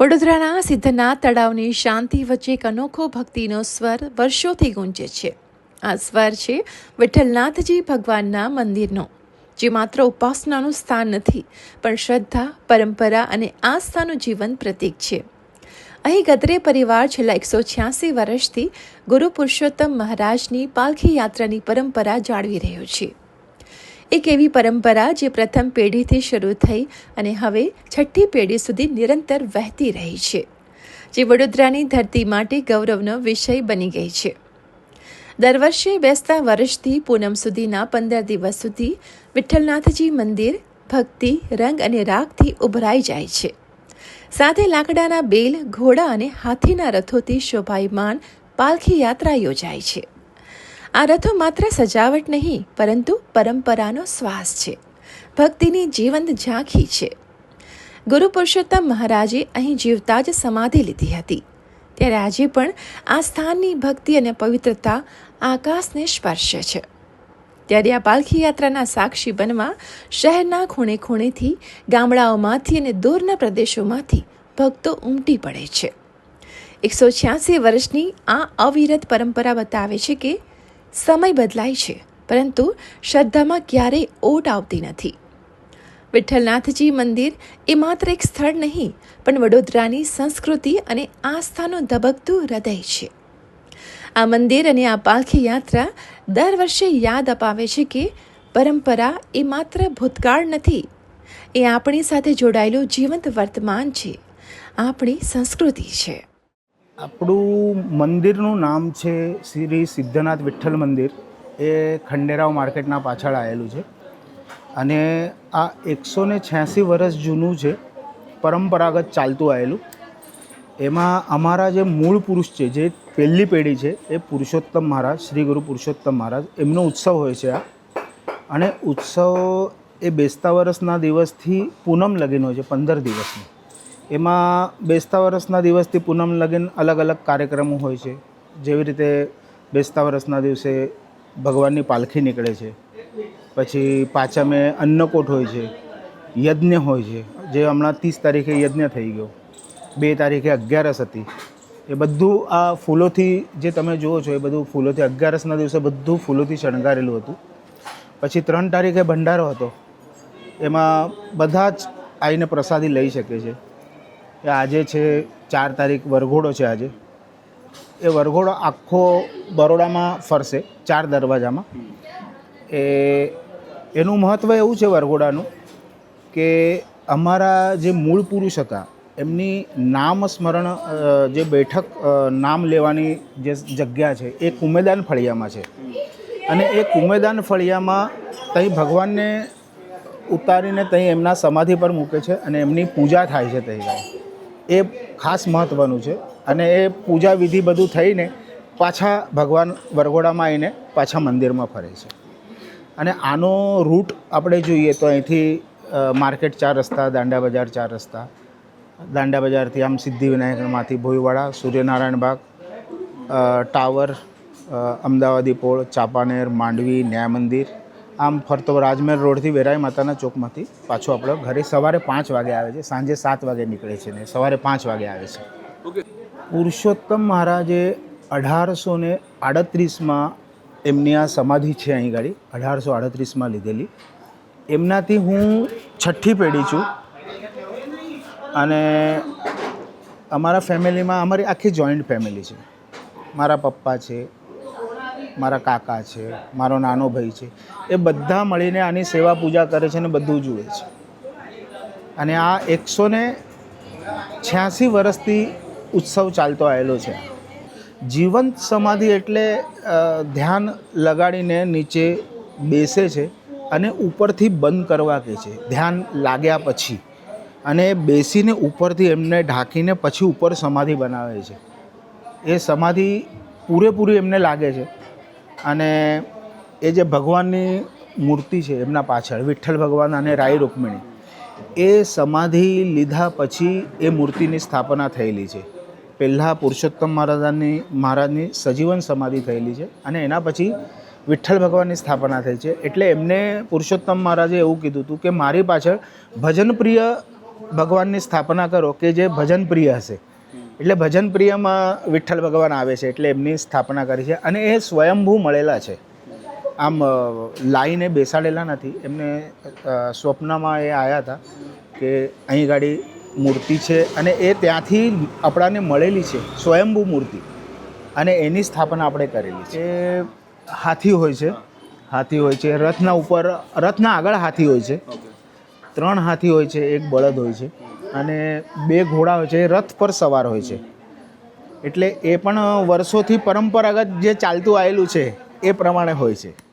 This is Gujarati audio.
વડોદરાના સિદ્ધનાથ તળાવની શાંતિ વચ્ચે એક અનોખો ભક્તિનો સ્વર વર્ષોથી ગુંજે છે. આ સ્વર છે વિઠ્ઠલનાથજી ભગવાનના મંદિરનો, જે માત્ર ઉપાસનાનું સ્થાન નથી, પણ શ્રદ્ધા, પરંપરા અને આસ્થાનું જીવન પ્રતીક છે. અહીં ગદરે પરિવાર છેલ્લા એકસો છ્યાસી વર્ષથી ગુરુ પુરુષોત્તમ મહારાજની પાલખી યાત્રાની પરંપરા જાળવી રહ્યો છે. એક એવી પરંપરા જે પ્રથમ પેઢીથી શરૂ થઈ અને હવે છઠ્ઠી પેઢી સુધી નિરંતર વહેતી રહી છે, જે વડોદરાની ધરતી માટે ગૌરવનો વિષય બની ગઈ છે. દર વર્ષે બેસતા વર્ષથી પૂનમ સુધીના પંદર દિવસ સુધી વિઠ્ઠલનાથજી મંદિર ભક્તિ, રંગ અને રાગથી ઉભરાઈ જાય છે. સાથે લાકડાના બેલ, ઘોડા અને હાથીના રથોથી શોભાયમાન પાલખી યાત્રા યોજાય છે. આ રથો માત્ર સજાવટ નહીં, પરંતુ પરંપરાનો શ્વાસ છે. ભક્તિની જીવંત ઝાંખી છે. ગુરુ પુરુષોત્તમ મહારાજે અહીં જીવતા જ સમાધિ લીધી હતી. ત્યારે આજે પણ આ સ્થાનની ભક્તિ અને પવિત્રતા આકાશને સ્પર્શે છે. ત્યારે આ પાલખી યાત્રાના સાક્ષી બનવા શહેરના ખૂણે ખૂણેથી ગામડાઓમાંથી અને દૂરના પ્રદેશોમાંથી ભક્તો ઉમટી પડે છે. એકસો છ્યાસી વર્ષની આ અવિરત પરંપરા બતાવે છે કે સમય બદલાય છે, પરંતુ શ્રદ્ધામાં ક્યારેય ઓટ આવતી નથી. વિઠ્ઠલનાથજી મંદિર એ માત્ર એક સ્થળ નહીં, પણ વડોદરાની સંસ્કૃતિ અને આસ્થાનું ધબકતું હૃદય છે. આ મંદિર અને આ પાલખી યાત્રા દર વર્ષે યાદ અપાવે છે કે પરંપરા એ માત્ર ભૂતકાળ નથી, એ આપણી સાથે જોડાયેલું જીવંત વર્તમાન છે, આપણી સંસ્કૃતિ છે. આપણું મંદિરનું નામ છે શ્રી સિદ્ધનાથ વિઠ્ઠલ મંદિર. એ ખંડેરાવ માર્કેટના પાછળ આવેલું છે. અને આ એકસો ને છ્યાસી વર્ષ જૂનું છે, પરંપરાગત ચાલતું આવેલું. એમાં અમારા જે મૂળ પુરુષ છે, જે પહેલી પેઢી છે, એ પુરુષોત્તમ મહારાજ, શ્રી ગુરુ પુરુષોત્તમ મહારાજ, એમનો ઉત્સવ હોય છે આ. અને ઉત્સવ એ બેસતા વર્ષના દિવસથી પૂનમ લગીનો છે, પંદર દિવસનો. એમાં બેસતા વર્ષના દિવસથી પૂનમ લગીન અલગ અલગ કાર્યક્રમો હોય છે. જેવી રીતે બેસતા વર્ષના દિવસે ભગવાનની પાલખી નીકળે છે. પછી પાછમે અન્નકોટ હોય છે. યજ્ઞ હોય છે. જે હમણાં ત્રીસ તારીખે યજ્ઞ થઈ ગયો. બે તારીખે અગિયારસ હતી. એ બધું આ ફૂલોથી જે તમે જુઓ છો, એ બધું ફૂલોથી અગિયારસના દિવસે બધું ફૂલોથી શણગારેલું હતું. પછી ત્રણ તારીખે ભંડારો હતો. એમાં બધા જ આવીને પ્રસાદી લઈ શકે છે. એ આજે છે, ચાર તારીખ વરઘોડો છે આજે. એ વરઘોડો આખો બરોડામાં ફરશે, ચાર દરવાજામાં. એ એનું મહત્ત્વ એવું છે વરઘોડાનું કે અમારા જે મૂળ પુરુષ હતા, એમની નામ સ્મરણ જે બેઠક નામ લેવાની જે જગ્યા છે, એ કુમેદાન ફળિયામાં છે. અને એ કુમેદાન ફળિયામાં ત્યાં ભગવાનને ઉતારીને ત્યાં એમના સમાધિ પર મૂકે છે અને એમની પૂજા થાય છે ત્યાં એ ખાસ મહત્ત્વનું છે અને એ પૂજા વિધિ બધું થઈને પાછા ભગવાન વરઘોડામાં આવીને પાછા મંદિરમાં ફરે છે. અને આનો રૂટ આપણે જોઈએ તો અહીંથી માર્કેટ ચાર રસ્તા, દાંડા બજાર ચાર રસ્તા. દાંડા બજારથી આમ સિદ્ધિવિનાયકમાંથી ભોયવાડા, સૂર્યનારાયણ બાગ ટાવર અમદાવાદી પોળ, ચાપાનેર, માંડવી, ન્યાય મંદિર આમ ફરતો રાજમહેલ રોડથી વેરાય માતાના ચોકમાંથી પાછો આપણો ઘરે સવારે પાંચ વાગે આવે છે સાંજે સાત વાગે નીકળે છે ને સવારે પાંચ વાગે આવે છે. પુરુષોત્તમ મહારાજે અઢારસો ને આડત્રીસમાં એમની આ સમાધિ છે અહીં ગાડી અઢારસો આડત્રીસમાં લીધેલી. એમનાથી હું છઠ્ઠી પેઢી છું અને અમારા ફેમિલીમાં અમારી આખી જોઈન્ટ ફેમિલી છે. મારા પપ્પા છે મારા કાકા છે, મારો નાનો ભાઈ છે, એ બધા મળીને આની સેવા પૂજા કરે છે અને બધું જુએ છે. અને આ એકસો ને છ્યાસી વર્ષથી ઉત્સવ ચાલતો આવેલો છે. જીવંત સમાધિ એટલે ધ્યાન લગાડીને નીચે બેસે છે અને ઉપરથી બંધ કરવા કહે છે. ધ્યાન લાગ્યા પછી અને બેસીને ઉપરથી એમને ઢાંકીને પછી ઉપર સમાધિ બનાવે છે. એ સમાધિ પૂરેપૂરી એમને લાગે છે. અને એ જે ભગવાનની મૂર્તિ છે એમના પાછળ, વિઠ્ઠલ ભગવાન અને રાય રૂકમિણી, એ સમાધિ લીધા પછી એ મૂર્તિની સ્થાપના થયેલી છે. પહેલાં પુરુષોત્તમ મહારાજાની, મહારાજની સજીવન સમાધિ થયેલી છે અને એના પછી વિઠ્ઠલ ભગવાનની સ્થાપના થઈ છે. એટલે એમને પુરુષોત્તમ મહારાજે એવું કીધું હતું કે મારી પાછળ ભજનપ્રિય ભગવાનની સ્થાપના કરો કે જે ભજન પ્રિય હશે. એટલે ભજન પ્રિયમાં વિઠ્ઠલ ભગવાન આવે છે એટલે એમની સ્થાપના કરી છે અને એ સ્વયંભૂ મળેલા છે. આમ લાઈને બેસાડેલા નથી. એમને સ્વપ્નમાં એ આવ્યા હતા કે અહીં ગાડી મૂર્તિ છે અને એ ત્યાંથી આપણાને મળેલી છે સ્વયંભૂ મૂર્તિ. અને એની સ્થાપના આપણે કરેલી છે. હાથી હોય છે. હાથી હોય છે. રથના ઉપર રથના આગળ હાથી હોય છે. ત્રણ હાથી હોય છે. એક બળદ હોય છે. અને બે ઘોડા હોય છે, એ રથ પર સવાર હોય છે. એટલે એ પણ વર્ષોથી પરંપરાગત જે ચાલતું આવેલું છે, એ પ્રમાણે હોય છે.